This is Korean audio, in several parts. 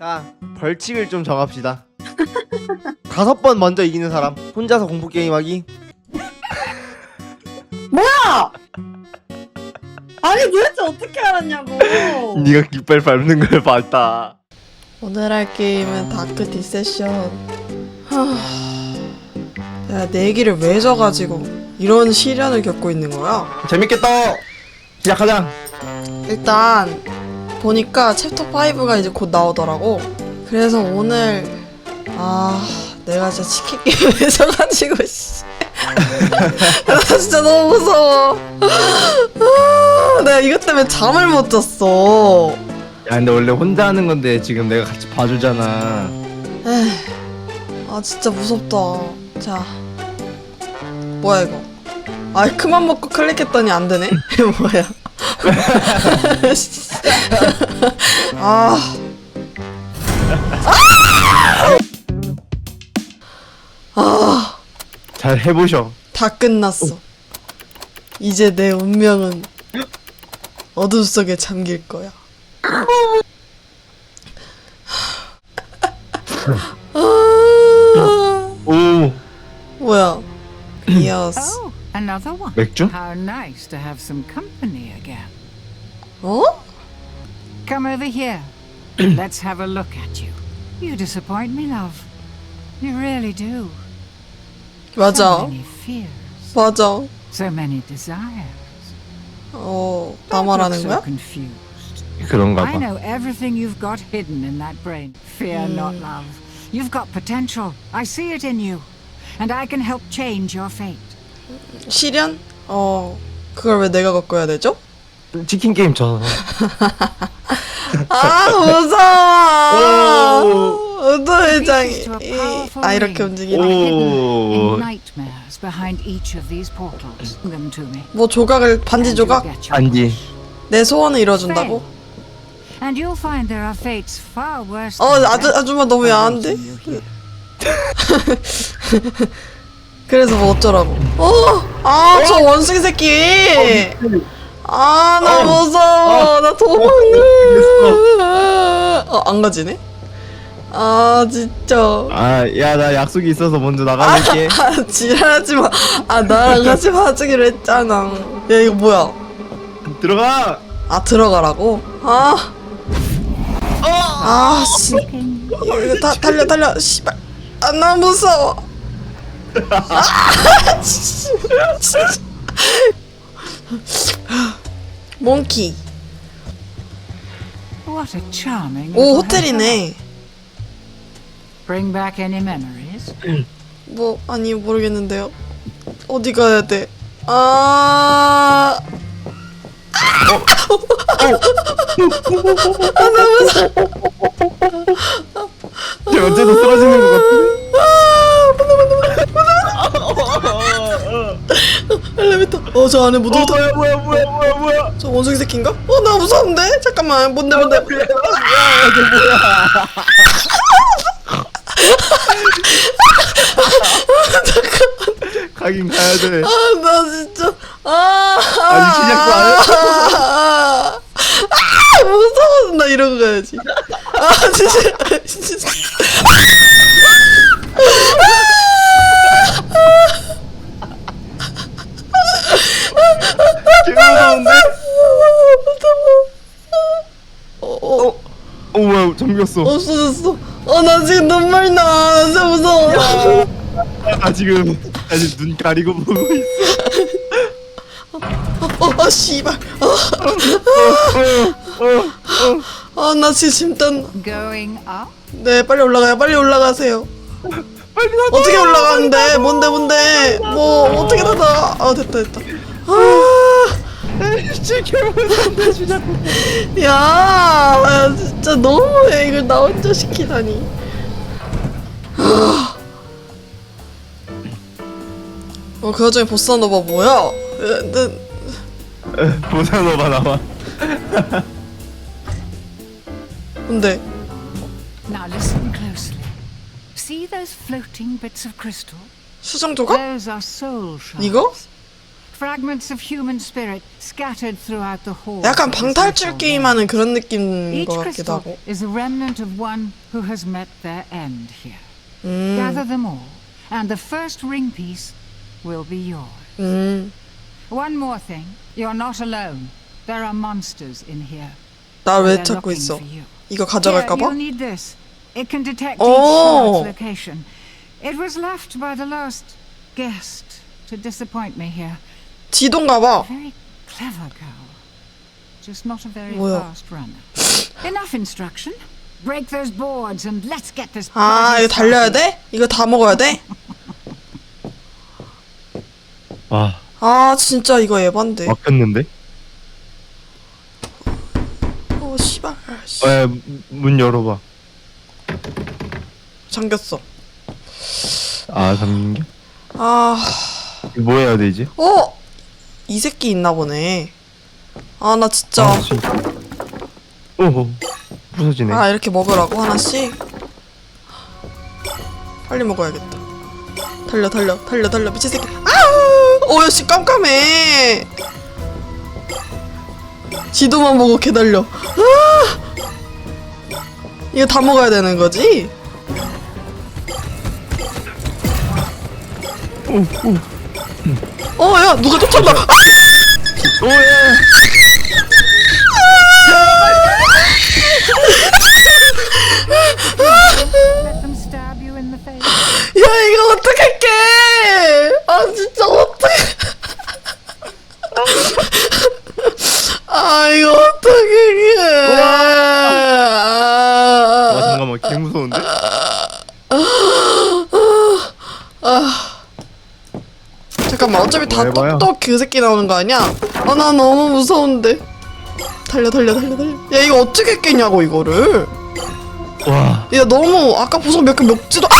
자 벌칙을 좀 정합시다 다섯 번 먼저 이기는 사람 혼자서 공포 게임하기 뭐야? 아니 도대체 어떻게 알았냐고. 네가 깃발 밟는 걸 봤다 오늘 할 게임은 다크 디세션. 하... 내가 내기를 왜 져가지고 이런 시련을 겪고 있는 거야? 재밌겠다 시작하자 일단 보니까 챕터 5가 이제 곧 나오더라고. 그래서 오늘 아 내가 진짜 치킨 게임에 져가지고 씨. 나 진짜 너무 무서워. 아, 내가 이것 때문에 잠을 못 잤어. 야 근데 원래 혼자 하는 건데 지금 내가 같이 봐주잖아 에이, 아 진짜 무섭다. 자, 뭐야 이거? 아 그만 먹고 클릭했더니 안 되네. 뭐야? 아, 아, 잘 해보셔 다 끝났어. 이제 내 운명은 어둠 속에 잠길 거야. 아, 오 뭐야? 이어스. Oh, another one. 맥주? How nice to have some company again. 어? Come over here. Let's have a look at you. You disappoint me, love. You really do. So 맞아. many fears, 맞아. so many desires. 어, 나 Don't look 말하는 so 거야? confused. 그런가 I 봐 know everything you've got hidden in that brain. Fear not, love. You've got potential. I see it in you. And I can help change your fate. 시련? 어, 그걸 왜 내가 갖고 해야 되죠? 치킨 게임 져 아, 무서워! 의도 회장이. 아, 이렇게. 오. Me. 뭐 조각을, 반지 조각? 반지. 내 소원을 이뤄준다고? 어, 아주, 아줌마 너무 야한데? 그래서 뭐 어쩌라고? 어! 아, 저 원숭이 새끼! 아, 나 무서워. 나 도망가. 어, 안 가지네? 아, 진짜. 아 야 나 약속이 있어서 먼저 나가볼게 아, 지랄하지 마. 아, 나랑 같이 봐주기로 했잖아. 야, 이거 뭐야? 들어가 아, 들어가라고? 아. 아, 씨. 이거, 다, 달려, 달려. 씨발. 아, 나 무서워. 아, 진짜. 몽키. What a charming. 오, 호텔이네. Bring back any memories? 뭐, 아니, 모르겠는데요. 어디 가야 돼? 아. 쟤 언제도 쓰러지는 것 같은데 엘리베이터. 어, 저 안에 못 어 들어. 뭐야 뭐야 뭐야 뭐야 뭐야 저 원숭이 새끼인가? 어, 나 무서운데? 잠깐만, 뭔데, 뭔데? 가긴 가야 돼 아, 나 진짜. 아. 아직 시작도 안 했어. 아, 아, 무서워. 나 이러고 가야지. 아, 진짜. 진짜. 개 무서운데 어, 어, 어 뭐야 잠겼어 없어졌어. 어, 나 지금 눈물 나. 나 진짜 무서워. 나 지금 아직 눈 가리고 보고 있어 어, 아, 씨발. 아, 아, 나 지금. Going up? 네, 빨리 올라가요. 빨리 올라가세요. 빨리 나 어떻게 올라가는데? 뭔데, 뭔데? 뭐, 어떻게 나가? 아, 됐다, 됐다. 아, 진짜 개 무서운데 진짜 야, 야, 진짜 너무해. 이걸 나 혼자 시키다니. 아. 어, 그 와중에 보사노바 뭐야? 에, 네, 보사노바 나와 근데, Now listen closely. See those floating bits of crystal? 수정 조각? Those are soul shards. 이거? fragments of human spirit scattered throughout the hall. 약간 방탈출 게임하는 그런 느낌인 Each 것 같기도 crystal 하고. is a remnant of one who has met their end here. 음, Gather them all, and the first ring piece will be yours. 음. One more thing. You're not alone. There are monsters in here. 나 왜 They're 찾고 looking 있어? for you. 이거 Here, 가져갈까봐? you'll need this. It can detect Oh. each shard's location. It was left by the last guest to disappoint me here. 지도인가 봐. Very clever girl. Just not a very 뭐야? fast runner. Enough instruction. Break those boards and let's get this 아, party 이거 달려야 started. 돼? 이거 다 먹어야 돼? 와 아, 진짜 이거 에반데. 막혔는데? 어, 씨발. 씨. 에, 문 열어봐 잠겼어. 아 잠긴 게? 아, 이거 뭐 해야 되지? 어? 이 새끼 있나 보네. 아, 나 진짜. 아, 진짜. 오호 부서지네 아, 이렇게 먹으라고 하나씩? 빨리 먹어야겠다. 달려, 달려, 달려, 달려, 미친 새끼. 아우! 어, 야, 씨, 깜깜해. 지도만 보고 개 달려. 아! 이거 다 먹어야 되는 거지? 어, 야, 누가 쫓아온다. 아! 오예 Let them stab you in the face. 야 이거 어떡할게 아 진짜 어떡해 아 이거 어떡해 아 아, 잠깐만 개 무서운데? 잠깐만 어차피 다뭐 해봐요? 똑똑 그 새끼 나오는 거 아니야? 아 나 너무 무서운데 달려 달려 달려 달려 야 이거 어떻게 깨냐고 이거를 와 야 너무 아까 보석 몇개 먹지도 아!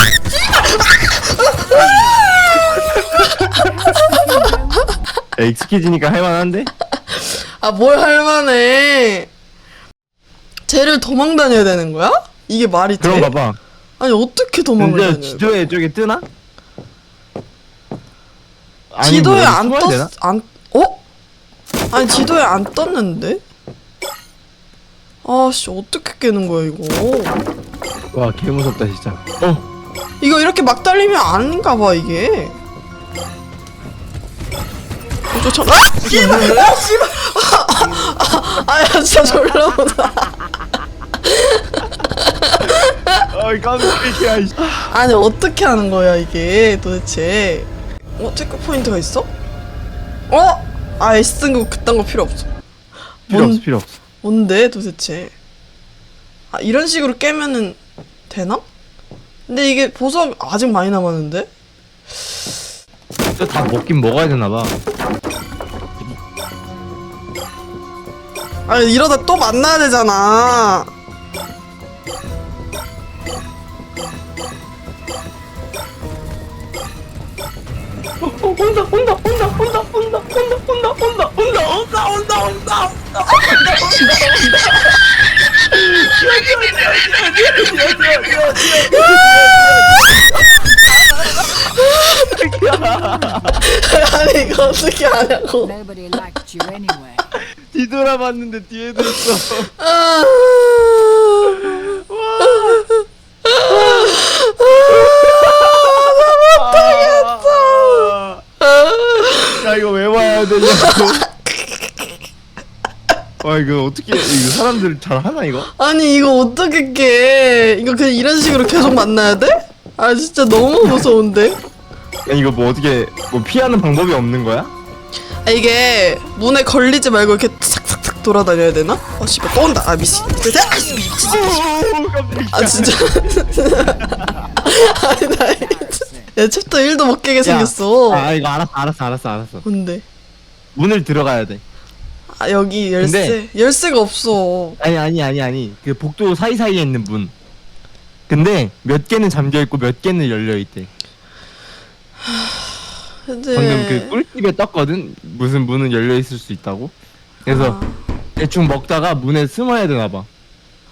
야, 익숙해지니까 할만한데? 아, 뭘 할만해. 쟤를 도망 다녀야 되는 거야? 이게 말이 돼? 그런가 봐 아니, 어떻게 도망을 근데 다녀요? 지도에 저게 뜨나? 아니, 지도에 뭐안 숨어야 떴, 되나? 안, 어? 아니, 지도에 안 떴는데? 아씨, 어떻게 깨는 거야, 이거? 와, 개 무섭다, 진짜. 어, 이거 이렇게 막 달리면 아닌가 봐, 이게. 이거 저, 아! 씨발! 아, 씨발! 아, 야, 진짜 졸라 무서워. 어이, 깜짝이야. 아니 어떻게 하는 거야 이게 도대체 어 체크 포인트가 있어? 어? 아 S등 거 그딴 거 필요 없어 필요 뭔- 없어, 필요 없어. 뭔데 도대체 아 이런 식으로 깨면은 되나? 근데 이게 보석 아직 많이 남았는데? 이거 다 먹긴 먹어야 되나봐. 아니 이러다 또 만나야 되잖아 아니 이거 어떻게 하냐고. Nobody liked you anyway. 뒤돌아봤는데 뒤에도 있어. 아... 못하겠어. 야, 와야 되냐고. 와, 이거 어떻게, 이거 사람들 잘 하나, 이거? 아니 이거 어떻게 깨? 이거 그냥 이런 식으로 계속 만나야 돼? 아 진짜 너무 무서운데? 야, 이거 뭐 어떻게, 뭐 피하는 방법이 없는 거야? 아 이게 문에 걸리지 말고 이렇게 싹싹싹 돌아다녀야 되나? 어 씨발 또 온다 아 미친 아 씨, 미친 아 진짜 아니 나 진짜- 야 챕터 1도 못 깨게 생겼어 아, 이거 알았어, 알았어, 알았어, 알았어. 뭔데? 문을 들어가야 돼. 아 여기 열쇠 근데- 열쇠가 없어 아니, 아니, 아니, 아니. 그 복도 사이사이에 있는 문. 근데 몇 개는 잠겨 있고 몇 개는 열려 있대. 근데 방금 그 꿀팁에 떴거든. 무슨 문은 열려 있을 수 있다고. 그래서 대충 먹다가 문에 숨어야 되나 봐.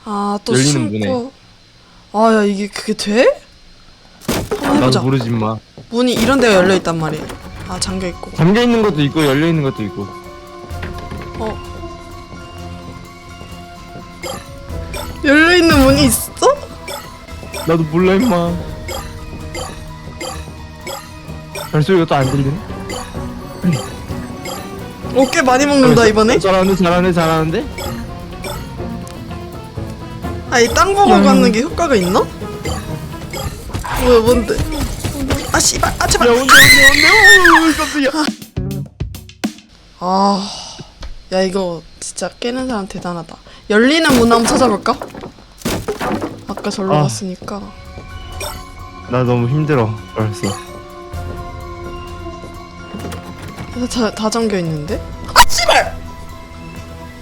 아또 열리는 숨고 아야 이게 그게 돼? 한번 해보자 나도 모르지 마. 문이 이런 데가 열려 있단 말이야 아 잠겨 있고. 잠겨 있는 것도 있고 열려 있는 것도 있고. 어. 열려 있는 문이 있어? 나도 몰라 임마. 발소리가 또 안 들리네. 어, 꽤 많이 먹는다 이번에. 잘하는데 잘하는데 잘하는데. 아, 이땅 보고 가는 게 효과가 있나? 뭐야, 뭔데? 아, 씨발, 아, 야 제발. 온대 온대 온대. 오 깜짝이야. 아, 야, 이거 진짜 깨는 사람 대단하다. 열리는 문 한번 찾아볼까? 아까 절로 아. 갔으니까. 나 너무 힘들어 벌써. 그래서 다, 다 잠겨 있는데? 아, 씨발!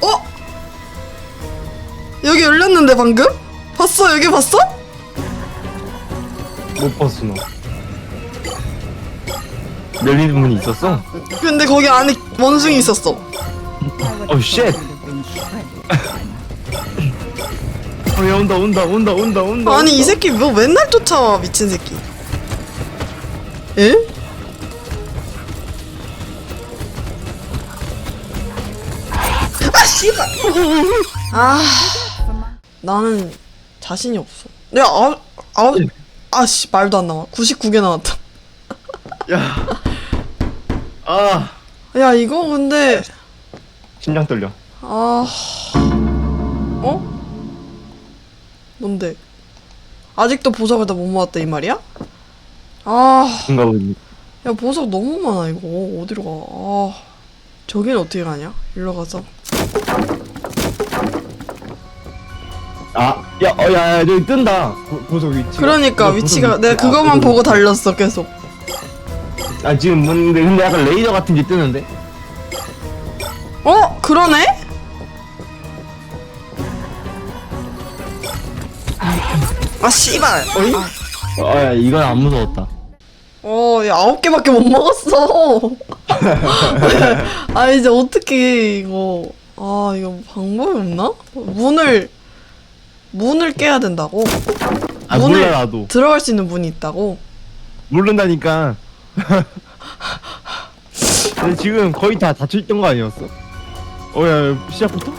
어? 여기 열렸는데, 방금? 봤어? 여기 봤어? 못 봤어 너. 열리는 문이 있었어? 근데 거기 안에 원숭이 있었어. 어 쉣. 어 야 온다 온다 온다 온다 온다. 아니 이 새끼 뭐 맨날 쫓아와 미친 새끼. 에? 아 씨발. 아 나는 자신이 없어. 내가 아홉 아씨 말도 안 나와. 99개 나왔다. 야. 아 야 이거 근데 심장 떨려. 아 어? 뭔데? 아직도 보석을 다 못 모았다 이 말이야? 아. 뭔가 보니. 야 보석 너무 많아 이거 어디로 가? 아 저긴 어떻게 가냐? 일로 가서 아, 야, 어, 야, 야, 저기 뜬다. 보, 보석 위치. 그러니까 위치가 내가 그것만 보고 달렸어 계속 아, 지금 뭔데, 근데 약간 레이저 같은 게 뜨는데? 어? 그러네? 아 씨발 어이? 어, 야, 이건 안 무서웠다. 어, 야, 아홉 개밖에 못 먹었어. 아, 이제 어떻게 이거. 아, 이거 방법이 없나? 문을, 문을 깨야 된다고? 아, 문을- 몰라, 나도. 들어갈 수 있는 문이 있다고? 모른다니까. 근데 지금 거의 다 닫혀있던 거 아니었어? 어, 야, 야, 시작부터?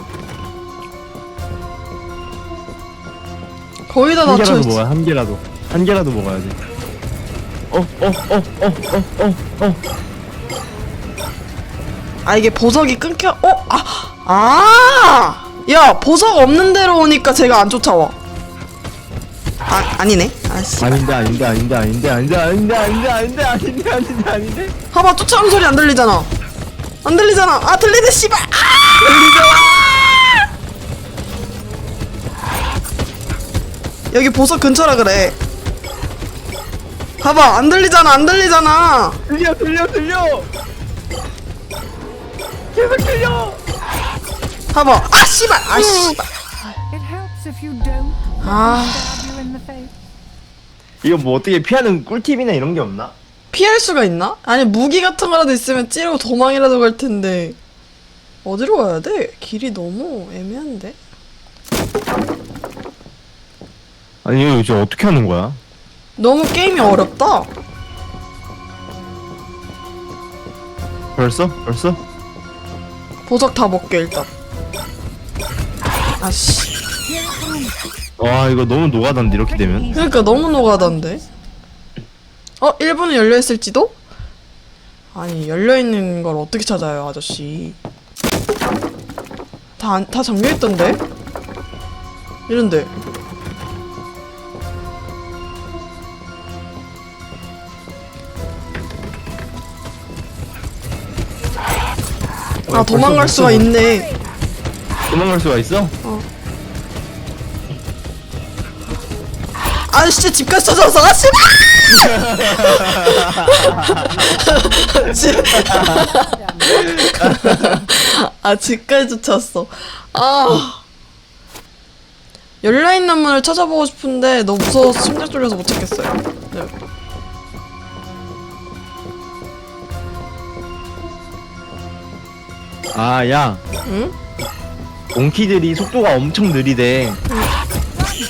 거의 다 한 개라도. 먹어야, 한 개라도. 한 개라도 먹어야 돼. 어, 어, 어, 어, 어, 어, 어. 아, 이게 보석이 끊겨, 어? 아, 아! 야, 보석 없는 데로 오니까 제가 안 쫓아와. 아, 아니네. 아씨. 아닌데, 아닌데, 아닌데, 아닌데, 아닌데, 아닌데, 아닌데, 아닌데, 아닌데, 아닌데, 아닌데. 봐봐, 쫓아오는 소리 안 들리잖아. 안 들리잖아. 아, 들리네, 씨발! 아! 여기 보석 근처라 그래. 봐봐, 안 들리잖아, 안 들리잖아. 들려, 들려, 들려! 계속 들려! 봐봐. 아, 씨발! 아, 씨발. It helps if you don't 아, stab you in the face. 이거 뭐 어떻게 피하는 꿀팁이나 이런 게 없나? 피할 수가 있나? 아니, 무기 같은 거라도 있으면 찌르고 도망이라도 갈 텐데. 어디로 가야 돼? 길이 너무 애매한데? 아니 이거 이제 어떻게 하는 거야? 너무 게임이 어렵다. 벌써? 벌써? 보석 다 먹게, 일단. 아씨. 와 이거 너무 노가다인데 이렇게 되면 그러니까 너무 노가다인데. 어, 1분은 열려 있을지도? 아니, 열려 있는 걸 어떻게 찾아요, 아저씨? 다, 안- 다 잠겨 있던데? 이런데. 아, 도망갈 수가. 있네. 도망갈 수가 있어? 아, 진짜 집까지 찾아왔어. 아, 씨발! 집- 아, 집까지 쫓아왔어. 아. 열려있는 문을 찾아보고 싶은데 너무 무서워서 심장 쫄려서 못 찾겠어요. 네. 아야 응? 몽키들이 속도가 엄청 느리대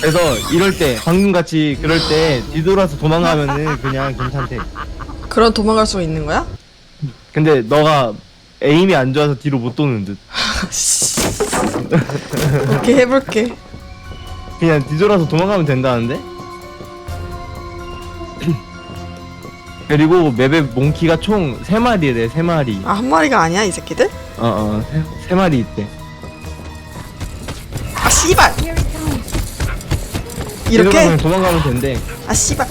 그래서 이럴 때 방금 같이 그럴 때 뒤돌아서 도망가면은 그냥 괜찮대 그런 도망갈 수가 있는 거야? 근데 너가 에임이 안 좋아서 뒤로 못 도는 듯. 오케이 해볼게. 그냥 뒤돌아서 도망가면 된다는데? 그리고 맵에 몽키가 총 3마리에 돼, 3마리. 아 한 마리가 아니야 이 새끼들? 어, 어, 세, 세 마리 있대. 아 씨발. 이렇게? 도망가면 된대. 아 씨발.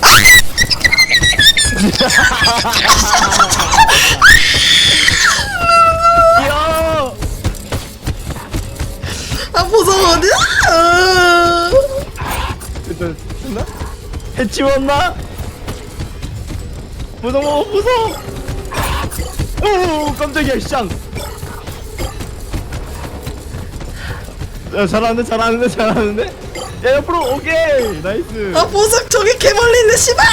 야! 아 보석 어디야? 아. 됐나? 됐나? 해치웠나? 무서워, 무서워! 오, 깜짝이야, 쌍! 야, 잘하는데, 잘하는데, 잘하는데? 야, 옆으로, 오케이! 나이스! 아 보석 저기 개 멀리 있네 씨발.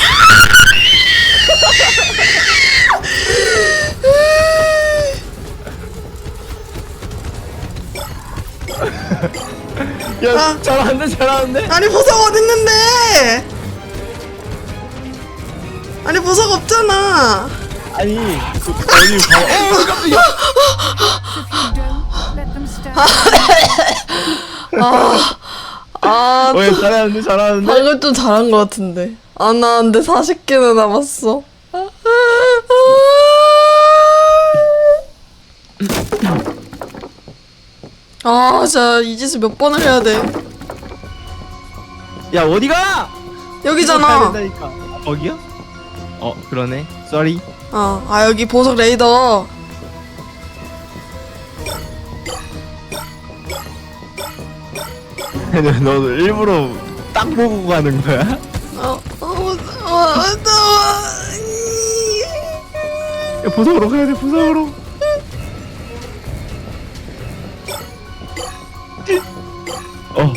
야, 아. 잘하는데, 잘하는데? 아니 보석 어디 있는데? 아니 보석 없잖아. 아니, 그, 어디 가, 어, 깜짝이야! Let them stay. 아 어, 야, 잘하는데, 잘하는데? 방금 좀 잘한 것 같은데. 아, 나 근데 40개나 남았어. 아, 진짜 이 짓을 몇 번을 해야 돼. 야, 어디가! 여기잖아. 아, 거기야? 어, 그러네. 쏘리. 어, 아, 여기 보석 레이더. 너 일부러 딱 보고 가는 거야? 어, 어, 어, 어, 야, 보석으로 가야 돼, 보석으로. 어.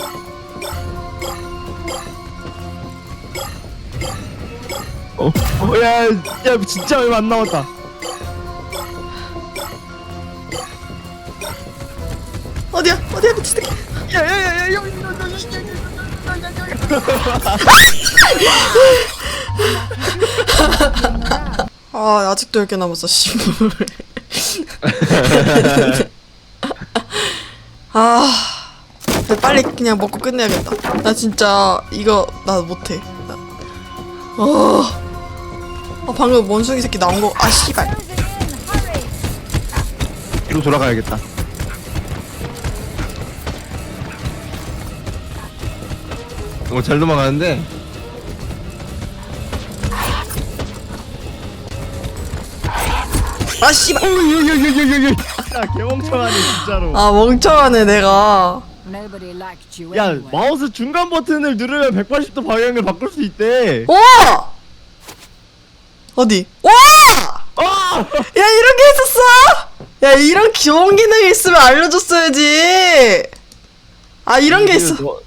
어, 어, 야, 야, 진짜 얼마 안 남았다. 아, 아직도 10개 남았어. 아, 근데 빨리 그냥 먹고 끝내야겠다. 나 진짜 이거 나 못해. 나, 어, 어, 방금 원숭이 새끼 나온 거, 아, 씨발. 뒤로 돌아가야겠다. 어, 잘 도망가는데. 아, 씨발. 여여여여여여. 야, 개멍청하네 진짜로. 아, 멍청하네, 내가. Nobody liked you 야, anyway. 마우스 중간 버튼을 누르면 180도 방향을 바꿀 수 있대. 와! 어디? 와! 아! 야, 이런 게 있었어? 야, 이런 귀여운 기능이 있으면 알려줬어야지. 아, 이런 게 있어. 너,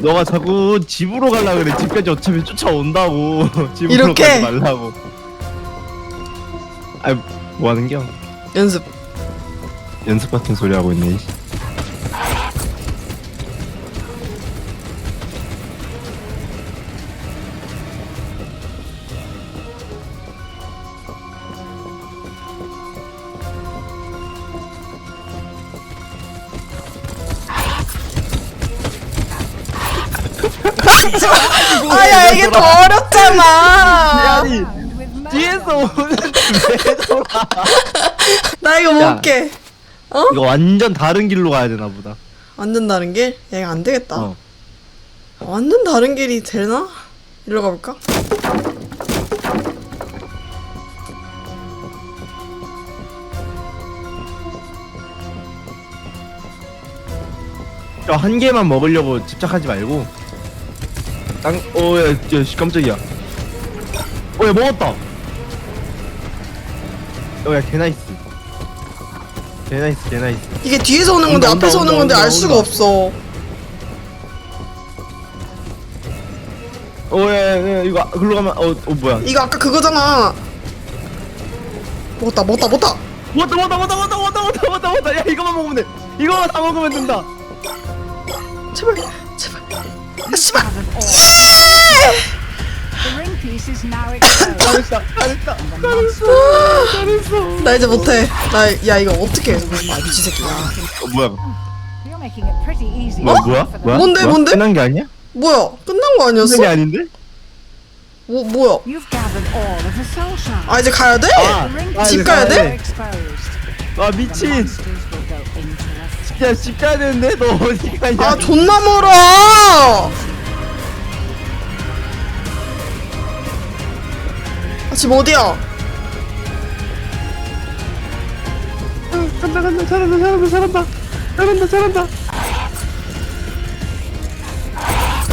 너가 자꾸 집으로 갈라 그래. 집까지 어차피 쫓아온다고. 집으로 이렇게? 가지 말라고. 아, 뭐 하는 겨? 연습. 연습 같은 소리 하고 있네. 이씨. 야, 이게 더 어렵잖아. 아니. 뒤에서 오는데 왜 돌아? 나 이거 야. 못 깨. 이거 완전 다른 길로 가야 되나 보다. 완전 다른 길? 야, 이거 안 되겠다. 어. 완전 다른 길이 되나? 일로 가볼까? 저한 개만 먹으려고 집착하지 말고 당, 어, 야, 야, 씨, 깜짝이야. 어, 야, 먹었다! 어, 야, 개나이스. 개나이스, 개나이스. 이게 뒤에서 오는 건데 온다, 앞에서 오는 온다, 건데 온다, 알 수가 온다. 없어. 어, 야, 야, 야, 이거, 글로 가면, 어, 어, 뭐야. 이거 아까 그거잖아. 먹었다, 먹었다, 먹었다. 왔다, 왔다, 왔다, 왔다, 왔다, 왔다, 왔다, 왔다. 야, 이거만 먹으면 돼. 이거만 다 먹으면 된다. 제발, 제발. 아, 씨발. 잘했다 monster 잘했어 나 이제 못해. 나 야 이거 어떻게 해? 아 미친 새끼야. 어 뭐야. 뭐 뭐야 the 뭐야 뭔데, 뭐야? 뭔데? 끝난 게 아니야? 뭐야? 끝난 거 끝난 아니었어? 게 아닌데? 뭐 뭐야? 아 이제 가야 돼? 아, 아, 집 이제 가야 돼? 아 미친 야 집 가야 되는데 너 어디 가냐 아 존나 멀어. 아 지금 어디야? 간다 간다 잘한다 잘한다 잘한다 잘한다 잘한다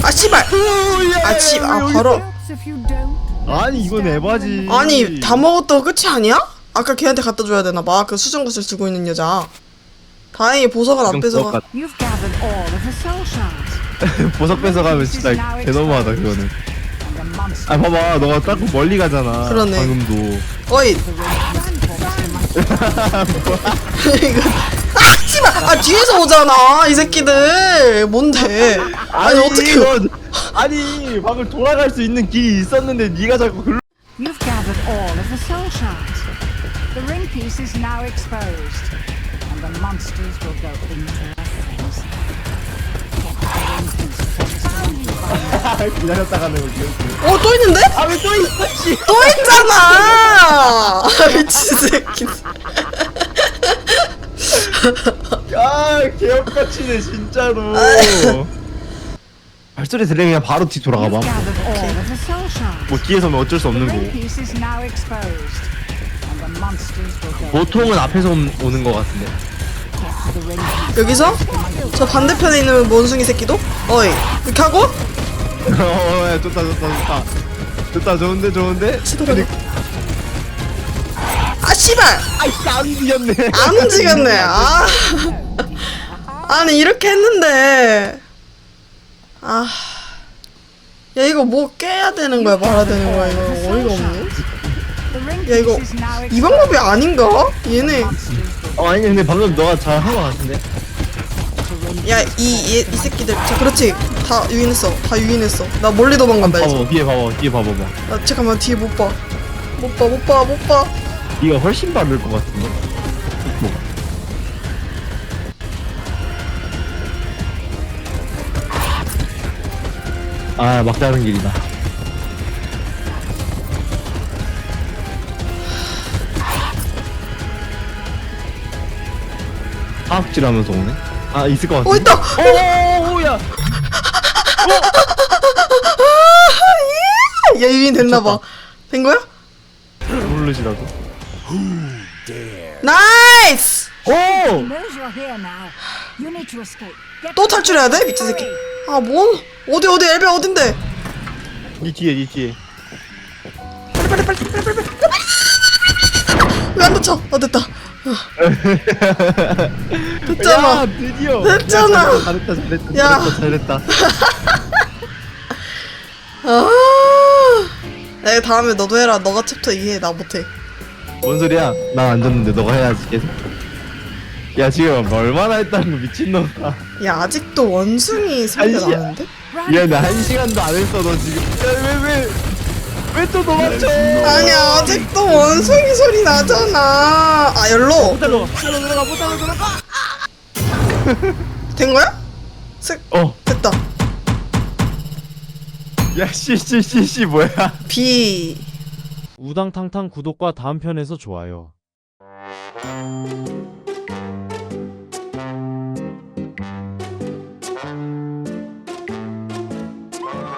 아 씨발. 아 씨, 아 바로. 아니 이건 에바지 아니 다 먹었다고 끝이 아니야? 아까 걔한테 갖다 줘야 되나 봐. 그 수정구슬 들고 있는 여자. 다행히 보석은 안 뺏어가. You've gathered all of the soul shards. 보석 뺏어가면 진짜 개너무하다 그거는 And the monster 아 봐봐 너가 자꾸 멀리 가잖아 그러네. 방금도 어이. 이거. 아 씨발. 아 뒤에서 오잖아 이 새끼들. 뭔데? 아니 어떻게? 이거- 아니 방금 돌아갈 수 있는 길이 있었는데 네가 자꾸 글로 You've gathered all of the soul shards. The ring piece is now exposed. And the monsters will go into a frenzy. Get the ring piece close to my 기다렸다 가는 거 기억해 어또 있는데? 아 왜 또 있었지 또 있잖아. 아, 미친 새끼. 아 개업같이네 진짜로 발소리 들리면 그냥 바로 뒤 돌아가 봐 You've gathered all of the soul shards. 뭐 뒤에 서 면 어쩔 수 The 없는 ring 거고 piece is now exposed. 보통은 앞에서 온- 오는 거 같은데. 여기서? 저 반대편에 있는 원숭이 새끼도? 어이 이렇게 하고? 어 좋다 좋다 좋다. 좋다 좋은데 좋은데? 치더라고. 아 씨발! 아이씨 안 뒤졌네. 안 움직였네. 아. 아니 이렇게 했는데. 아. 야 이거 뭐 깨야 되는 거야? 말아야 되는 거야? 이거 어이가 없네. 야 이거 이 방법이 아닌가? 얘네. 어 아니 근데 방금 너가 잘 한 거 같은데? 야이 이 새끼들. 자 그렇지. 다 유인했어. 다 유인했어. 나 멀리 도망간다 이제 봐봐 뒤에 봐봐 뒤에 봐봐 봐. 나 잠깐만 뒤에 못봐못 봐못봐 못봐. 네가 훨씬 받을 것 같은데? 뭐가? 아 막다른 길이다 하악질 하면서 오네? 아 있을 것 같아. 어 있다! 오오오야. 야 유인 됐나봐. 된 거야? 모르시라고? 나이스! 오! knows you're here now. You need to escape. Get 또 탈출해야 돼? 미친 새끼. 아 뭔 어디 어디? 엘베 어딘데? 니 뒤에 니 뒤에. 빨리 빨리 빨리 빨리 빨리 빨리. 왜안 다쳐? 어 됐다 됐잖아. 야 드디어. 됐잖아. 야, 잘했다 잘했다 야. 잘했다 잘했다. 아. 야, 다음에 너도 해라. 너가 챕터 2해 나 못해. 뭔 소리야? 난안 졌는데 너가 해야지 계속. 야 지금 얼마나 했다는 거 미친놈아 야. 아직도 원숭이 소리가 아니야. 나는데? 야나 한 시간도 안 했어 너 지금. 야왜왜 왜 또 도망쳐? 아니 아직도 원숭이 소리 나잖아. 아 열로. 못 들어가 못 들어가 못 들어가 들어가. 된 거야? 색 어야 됐다. 씨씨씨씨 뭐야? B 우당탕탕 구독과 다음 편에서 좋아요.